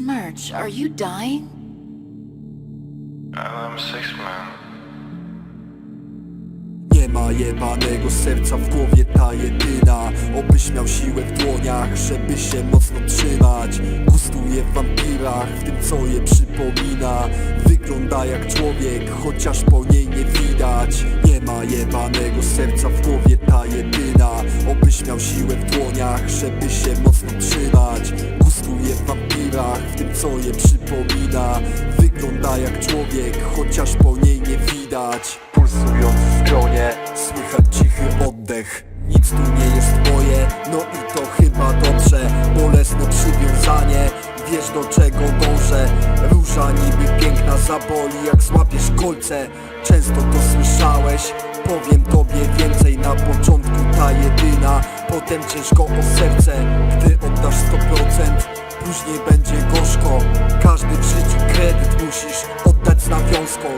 Smirch, are you dying? LM6 man. Nie ma jebanego serca w głowie ta jedyna. Obyś miał siłę w dłoniach, żeby się mocno trzymać. Gustuje w wampirach, w tym co je przypomina. Wygląda jak człowiek, chociaż po niej nie widać. Nie ma jebanego serca w głowie ta jedyna Obyś miał siłę w dłoniach, żeby się mocno trzymać. Gustuje w wampirach, w tym co je przypomina. Wygląda jak człowiek, chociaż po niej nie widać. Pulsując w skronie, słychać cichy oddech. Nic tu nie jest moje, no i to chyba dobrze. Bolesne przywiązanie, wiesz do czego dążę Róża niby piękna zaboli, jak złapiesz kolce. Często to słyszałeś, powiem tobie więcej. Na początku ta jedyna, potem ciężko o serce. Gdy oddasz 100%, później będzie gorzko. Każdy w życiu kredyt musisz oddać z nawiązką.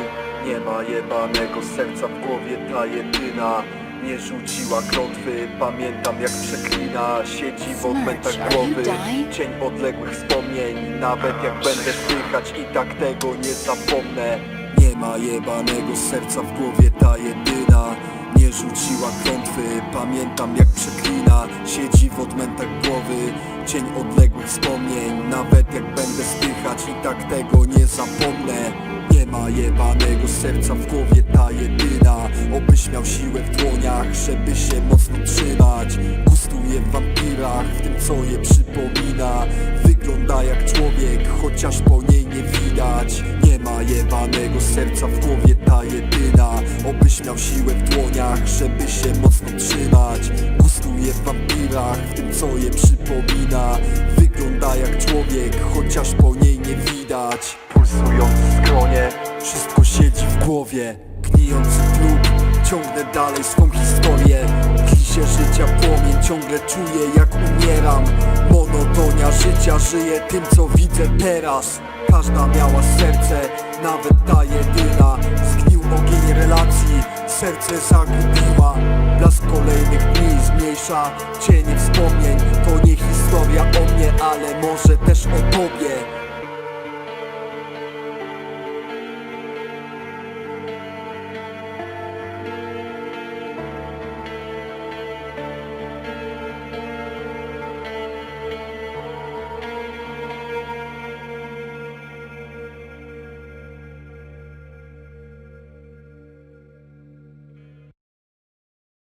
Nie ma jebanego serca w głowie ta jedyna Nie rzuciła klątwy, pamiętam jak przeklina Siedzi w odmętach Smirch, are you głowy. dying? Cień odległych wspomnień Nawet jak będę słychać i tak tego nie zapomnę. Nie ma jebanego serca w głowie ta jedyna. Nie rzuciła klątwy, pamiętam jak przeklina Siedzi w odmętach głowy. Cień odległych wspomnień Nawet jak będę spychać i tak tego nie zapomnę ma jebanego serca w głowie ta jedyna. Obyś miał siłę w dłoniach, żeby się mocno trzymać. Gustuje w wampirach, w tym co je przypomina. Wygląda jak człowiek, chociaż po niej nie widać. Nie ma jebanego serca w głowie ta jedyna. Obyś miał siłę w dłoniach, żeby się mocno trzymać. Gustuje w wampirach, w tym co je przypomina. Wygląda jak człowiek, chociaż po niej nie widać. Pulsując głowie Gnijący klub, ciągnę dalej swą historię. Klisie życia płomień, ciągle czuję jak umieram. Monotonia życia, żyję tym co widzę teraz. Każda miała serce, nawet ta jedyna Zgnił ogień relacji, serce zagubiła. Blask kolejnych dni zmniejsza cienie wspomnień. To nie historia o mnie, ale może też o tobie